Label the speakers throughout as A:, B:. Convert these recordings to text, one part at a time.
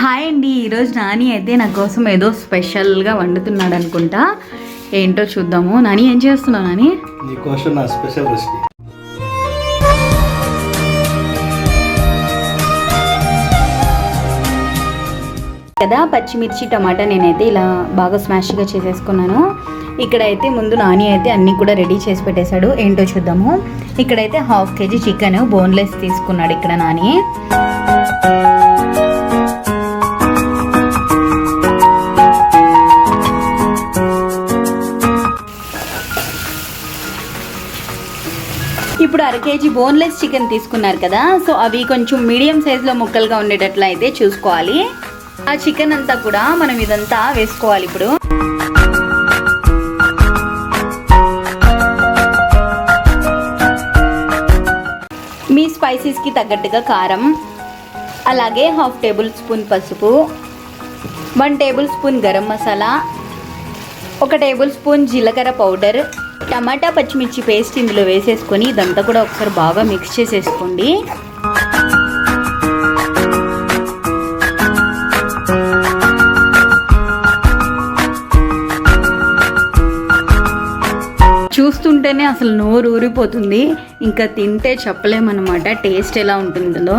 A: Hi అండి ఈరోజు నాని అయితే నా కోసం ఏదో స్పెషల్గా వండుతున్నాడు అనుకుంటా. ఏంటో చూద్దాము. నాని ఏం చేస్తున్నావు నాని?
B: నీకోసం నా స్పెషల్ రెసిపీ.
A: కదా పచ్చిమిర్చి టమాటా నేనైతే ఇలా బాగా స్మాష్గా చేసేసుకున్నాను. ఇక్కడైతే ముందు నాని అయితే అన్నీ కూడా రెడీ చేసి పెట్టేశాడు. ఏంటో చూద్దాము. ఇక్కడైతే హాఫ్ కేజీ చికెన్ బోన్లెస్ తీసుకున్నాడు ఇక్కడ నాని. ఇప్పుడు అర కేజీ బోన్లెస్ చికెన్ తీసుకున్నారు కదా సో అవి కొంచెం మీడియం సైజులో ముక్కలుగా ఉండేటట్లు అయితే చూసుకోవాలి. ఆ చికెన్ అంతా కూడా మనం ఇదంతా వేసుకోవాలి ఇప్పుడు. మీ స్పైసెస్కి తగ్గట్టుగా కారం అలాగే హాఫ్ టేబుల్ స్పూన్ పసుపు one tablespoon garam masala ఒక టేబుల్ స్పూన్ జీలకర్ర పౌడర్ టమాటా పచ్చిమిర్చి పేస్ట్ ఇందులో వేసేసుకొని ఇదంతా కూడా ఒకసారి బాగా మిక్స్ చేసేసుకోండి. చూస్తుంటేనే అసలు నోరు ఊరిపోతుంది. ఇంకా తింటే చెప్పలేమన్నమాట. టేస్ట్ ఎలా ఉంటుందో.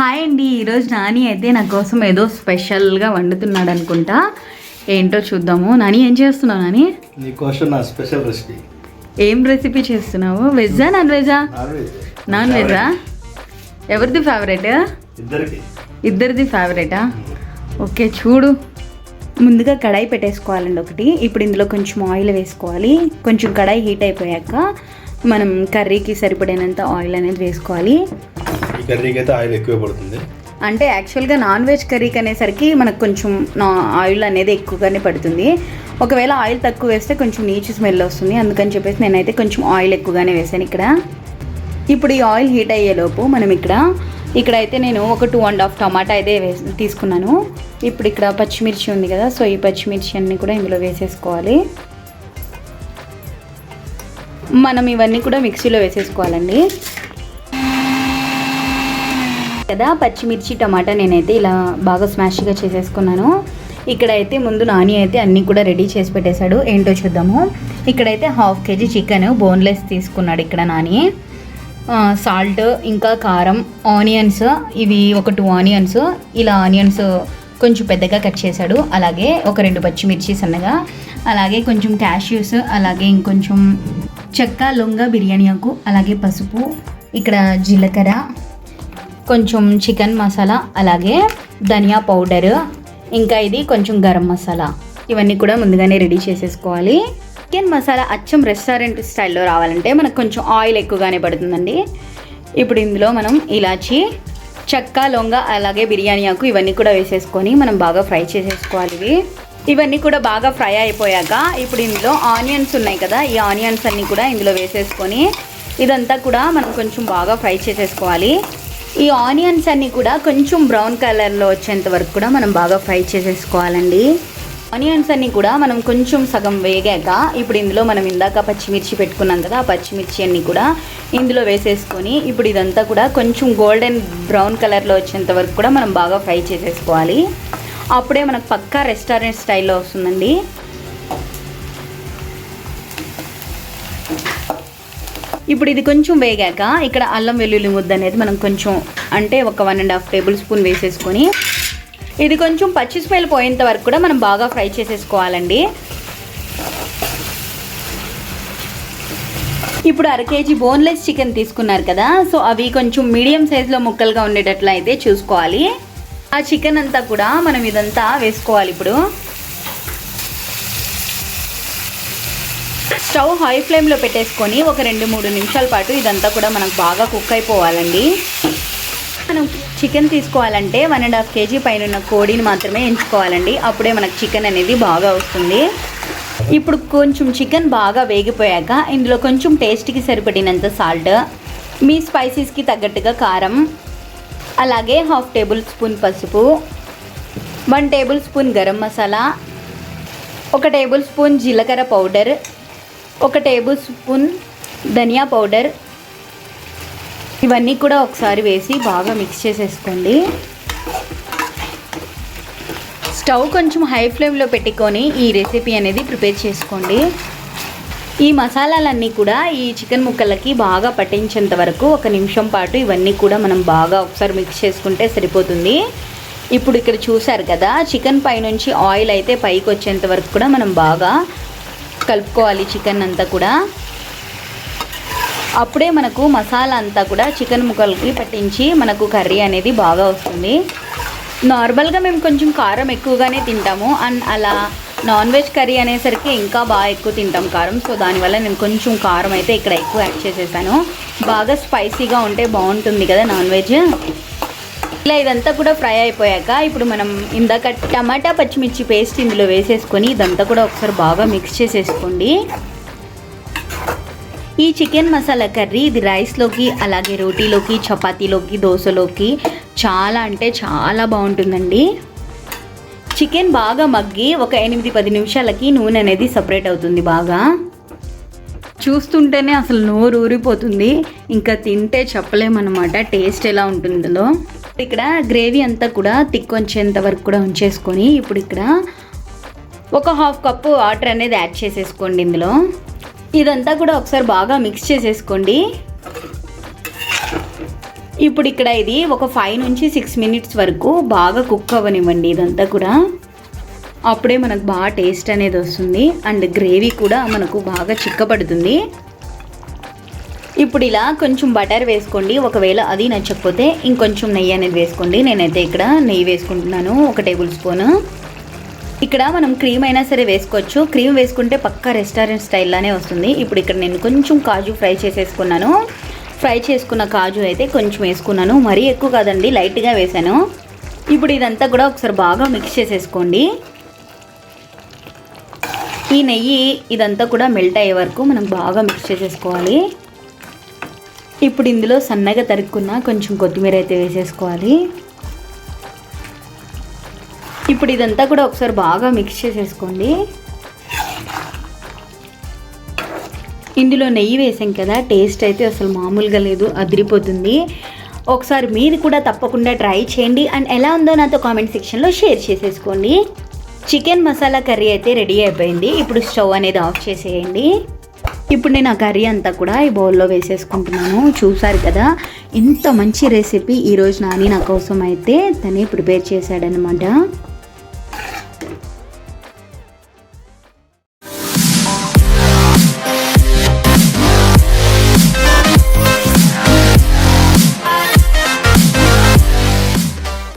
A: హాయ్ అండి ఈరోజు నాని అయితే నా కోసం ఏదో స్పెషల్గా వండుతున్నాడు అనుకుంటా. ఏంటో చూద్దాము. నాని ఏం చేస్తున్నావు నాని?
B: నీకోసం నా స్పెషల్ రెసిపీ.
A: ఏం రెసిపీ చేస్తున్నావు? వెజ్జా నాన్ వెజ్జా?
B: Non veg.
A: నాన్ వెజ్జా? ఎవరిది ఫేవరెట్?
B: ఇద్దరికి
A: ఇద్దరిది ఫేవరెటా? ఓకే చూడు. ముందుగా కడాయి పెట్టేసుకోవాలండి ఒకటి. ఇప్పుడు ఇందులో కొంచెం ఆయిల్ వేసుకోవాలి. కొంచెం కడాయి హీట్ అయిపోయాక మనం కర్రీకి సరిపడినంత ఆయిల్ అనేది వేసుకోవాలి.
B: కర్రీకి అయితే ఆయిల్ ఎక్కువ పడుతుంది.
A: అంటే యాక్చువల్గా నాన్ వెజ్ కర్రీకి అనేసరికి మనకు కొంచెం నా ఆయిల్ అనేది ఎక్కువగానే పడుతుంది. ఒకవేళ ఆయిల్ తక్కువ వేస్తే కొంచెం నీచు స్మెల్ వస్తుంది. అందుకని చెప్పేసి నేనైతే కొంచెం ఆయిల్ ఎక్కువగానే వేసాను ఇక్కడ. ఇప్పుడు ఈ ఆయిల్ హీట్ అయ్యేలోపు మనం ఇక్కడ ఇక్కడైతే నేను ఒక టూ అండ్ హాఫ్ టమాటా అయితే వేసి తీసుకున్నాను. ఇప్పుడు ఇక్కడ పచ్చిమిర్చి ఉంది కదా సో ఈ పచ్చిమిర్చి అన్నీ కూడా ఇందులో వేసేసుకోవాలి. మనం ఇవన్నీ కూడా మిక్సీలో వేసేసుకోవాలండి. కదా పచ్చిమిర్చి టమాటా నేనైతే ఇలా బాగా స్మాష్గా చేసేసుకున్నాను. ఇక్కడైతే ముందు నాని అయితే అన్నీ కూడా రెడీ చేసి పెట్టేశాడు. ఏంటో చూద్దాము. ఇక్కడైతే హాఫ్ కేజీ చికెన్ బోన్లెస్ తీసుకున్నాడు ఇక్కడ నాని. సాల్ట్ ఇంకా కారం ఆనియన్స్ ఇవి ఒక టూ ఆనియన్స్. ఇలా ఆనియన్స్ కొంచెం పెద్దగా కట్ చేశాడు. అలాగే ఒక రెండు పచ్చిమిర్చి సన్నగా. అలాగే కొంచెం క్యాష్యూస్ అలాగే ఇంకొంచెం చెక్క లొంగ బిర్యానీ ఆకు అలాగే పసుపు ఇక్కడ జీలకర్ర కొంచెం చికెన్ మసాలా అలాగే ధనియా పౌడర్ ఇంకా ఇది కొంచెం గరం మసాలా. ఇవన్నీ కూడా ముందుగానే రెడీ చేసేసుకోవాలి. చికెన్ మసాలా అచ్చం రెస్టారెంట్ స్టైల్లో రావాలంటే మనకు కొంచెం ఆయిల్ ఎక్కువగానే పడుతుందండి. ఇప్పుడు ఇందులో మనం ఇలాచి చెక్క లొంగ అలాగే బిర్యానీ ఆకు ఇవన్నీ కూడా వేసేసుకొని మనం బాగా ఫ్రై చేసేసుకోవాలి ఇవి. ఇవన్నీ కూడా బాగా ఫ్రై అయిపోయాక ఇప్పుడు ఇందులో ఆనియన్స్ ఉన్నాయి కదా ఈ ఆనియన్స్ అన్నీ కూడా ఇందులో వేసేసుకొని ఇదంతా కూడా మనం కొంచెం బాగా ఫ్రై చేసేసుకోవాలి. ఈ ఆనియన్స్ అన్నీ కూడా కొంచెం బ్రౌన్ కలర్లో వచ్చేంత వరకు కూడా మనం బాగా ఫ్రై చేసేసుకోవాలండి. ఆనియన్స్ అన్నీ కూడా మనం కొంచెం సగం వేగాక ఇప్పుడు ఇందులో మనం ఇందాక పచ్చిమిర్చి పెట్టుకున్నాం కదా ఆ పచ్చిమిర్చి అన్నీ కూడా ఇందులో వేసేసుకొని ఇప్పుడు ఇదంతా కూడా కొంచెం గోల్డెన్ బ్రౌన్ కలర్లో వచ్చేంత వరకు కూడా మనం బాగా ఫ్రై చేసేసుకోవాలి. అప్పుడే మనకు పక్కా రెస్టారెంట్ స్టైల్లో వస్తుందండి. ఇప్పుడు ఇది కొంచెం వేగాక ఇక్కడ అల్లం వెల్లుల్లి ముద్ద అనేది మనం కొంచెం అంటే ఒక one and half tablespoon వేసేసుకొని ఇది కొంచెం పచ్చి స్మెల్ పోయేంత వరకు కూడా మనం బాగా ఫ్రై చేసేసుకోవాలండి. ఇప్పుడు అర కేజీ బోన్లెస్ చికెన్ తీసుకున్నారు కదా సో అవి కొంచెం మీడియం సైజులో ముక్కలుగా ఉండేటట్లు అయితే చూసుకోవాలి. ఆ చికెన్ అంతా కూడా మనం ఇదంతా వేసుకోవాలి ఇప్పుడు. స్టవ్ హై ఫ్లేమ్లో పెట్టేసుకొని ఒక రెండు మూడు నిమిషాల పాటు ఇదంతా కూడా మనకు బాగా కుక్ అయిపోవాలండి. మనం చికెన్ తీసుకోవాలంటే వన్ అండ్ హాఫ్ కేజీ పైన ఉన్న కోడిని మాత్రమే ఎంచుకోవాలండి. అప్పుడే మనకు చికెన్ అనేది బాగా వస్తుంది. ఇప్పుడు కొంచెం చికెన్ బాగా వేగిపోయాక ఇందులో కొంచెం టేస్ట్కి సరిపడినంత సాల్ట్ మీ స్పైసీస్కి తగ్గట్టుగా కారం అలాగే హాఫ్ టేబుల్ స్పూన్ పసుపు one tablespoon garam masala ఒక టేబుల్ స్పూన్ జీలకర్ర పౌడర్ ఒక టేబుల్ స్పూన్ ధనియా పౌడర్. ఇవన్నీ కూడా ఒకసారి వేసి బాగా మిక్స్ చేసేసుకోండి. స్టవ్ కొంచెం హై ఫ్లేమ్లో పెట్టుకొని ఈ రెసిపీ అనేది ప్రిపేర్ చేసుకోండి. ఈ మసాలాలన్నీ కూడా ఈ చికెన్ ముక్కలకి బాగా పట్టించేంత వరకు ఒక నిమిషం పాటు ఇవన్నీ కూడా మనం బాగా ఒకసారి మిక్స్ చేసుకుంటే సరిపోతుంది. ఇప్పుడు ఇక్కడ చూసారు కదా చికెన్ పైనుంచి ఆయిల్ అయితే పైకి వచ్చేంత వరకు కూడా మనం బాగా కలుపుకోవాలి చికెన్ అంతా కూడా. అప్పుడే మనకు మసాలా అంతా కూడా చికెన్ ముక్కలకి పట్టించి మనకు కర్రీ అనేది బాగా వస్తుంది. నార్మల్గా మేము కొంచెం కారం ఎక్కువగానే తింటాము. అండ్ అలా నాన్ వెజ్ కర్రీ అనేసరికి ఇంకా బాగా ఎక్కువ తింటాం కారం. సో దానివల్ల నేను కొంచెం కారం అయితే ఇక్కడ ఎక్కువ యాడ్ చేసేసాను. బాగా స్పైసీగా ఉంటే బాగుంటుంది కదా నాన్ వెజ్? ఇలా ఇదంతా కూడా ఫ్రై అయిపోయాక ఇప్పుడు మనం ఇందాక టమాటా పచ్చిమిర్చి పేస్ట్ ఇందులో వేసేసుకొని ఇదంతా కూడా ఒకసారి బాగా మిక్స్ చేసేసుకోండి. ఈ చికెన్ మసాలా కర్రీ ఇది రైస్లోకి అలాగే రోటీలోకి చపాతీలోకి దోశలోకి చాలా అంటే చాలా బాగుంటుందండి. చికెన్ బాగా మగ్గి ఒక ఎనిమిది పది నిమిషాలకి నూనె అనేది సపరేట్ అవుతుంది బాగా. చూస్తుంటేనే అసలు నోరు ఊరిపోతుంది. ఇంకా తింటే చెప్పలేమన్నమాట. టేస్ట్ ఎలా ఉంటుందో. ఇక్కడ గ్రేవీ అంతా కూడా తిక్కొంచేంత వరకు కూడా ఉంచేసుకొని ఇప్పుడు ఇక్కడ ఒక హాఫ్ కప్పు వాటర్ అనేది యాడ్ చేసేసుకోండి ఇందులో. ఇదంతా కూడా ఒకసారి బాగా మిక్స్ చేసేసుకోండి. ఇప్పుడు ఇక్కడ ఇది ఒక ఫైవ్ నుంచి సిక్స్ మినిట్స్ వరకు బాగా కుక్ అవ్వనివ్వండి ఇదంతా కూడా. అప్పుడే మనకు బాగా టేస్ట్ అనేది వస్తుంది. అండ్ గ్రేవీ కూడా మనకు బాగా చిక్కబడుతుంది. ఇప్పుడు ఇలా కొంచెం బటర్ వేసుకోండి. ఒకవేళ అది నచ్చకపోతే ఇంకొంచెం నెయ్యి అనేది వేసుకోండి. నేనైతే ఇక్కడ నెయ్యి వేసుకుంటున్నాను. ఒక టేబుల్ స్పూన్. ఇక్కడ మనం క్రీమ్ అయినా సరే వేసుకోవచ్చు. క్రీమ్ వేసుకుంటే పక్కా రెస్టారెంట్ స్టైల్లోనే వస్తుంది. ఇప్పుడు ఇక్కడ నేను కొంచెం కాజు ఫ్రై చేసేసుకున్నాను. ఫ్రై చేసుకున్న కాజు అయితే కొంచెం వేసుకున్నాను. మరీ ఎక్కువ కాదండి లైట్గా వేసాను. ఇప్పుడు ఇదంతా కూడా ఒకసారి బాగా మిక్స్ చేసేసుకోండి. ఈ నెయ్యి ఇదంతా కూడా మెల్ట్ అయ్యే వరకు మనం బాగా మిక్స్ చేసేసుకోవాలి. ఇప్పుడు ఇందులో సన్నగా తరుక్కున్న కొంచెం కొత్తిమీర అయితే వేసేసుకోవాలి. ఇప్పుడు ఇదంతా కూడా ఒకసారి బాగా మిక్స్ చేసేసుకోండి. ఇందులో నెయ్యి వేసాం కదా టేస్ట్ అయితే అసలు మామూలుగా లేదు అదిరిపోతుంది. ఒకసారి మీరు కూడా తప్పకుండా ట్రై చేయండి. అండ్ ఎలా ఉందో నాతో కామెంట్ సెక్షన్లో షేర్ చేసేసుకోండి. చికెన్ మసాలా కర్రీ అయితే రెడీ అయిపోయింది. ఇప్పుడు స్టవ్ అనేది ఆఫ్ చేసేయండి. ఇప్పుడు నేను ఆ కర్రీ అంతా కూడా ఈ బౌల్లో వేసేసుకుంటున్నాను. చూసారు కదా ఇంత మంచి రెసిపీ ఈరోజు నాని నా కోసం అయితే తనే ప్రిపేర్ చేశాడనమాట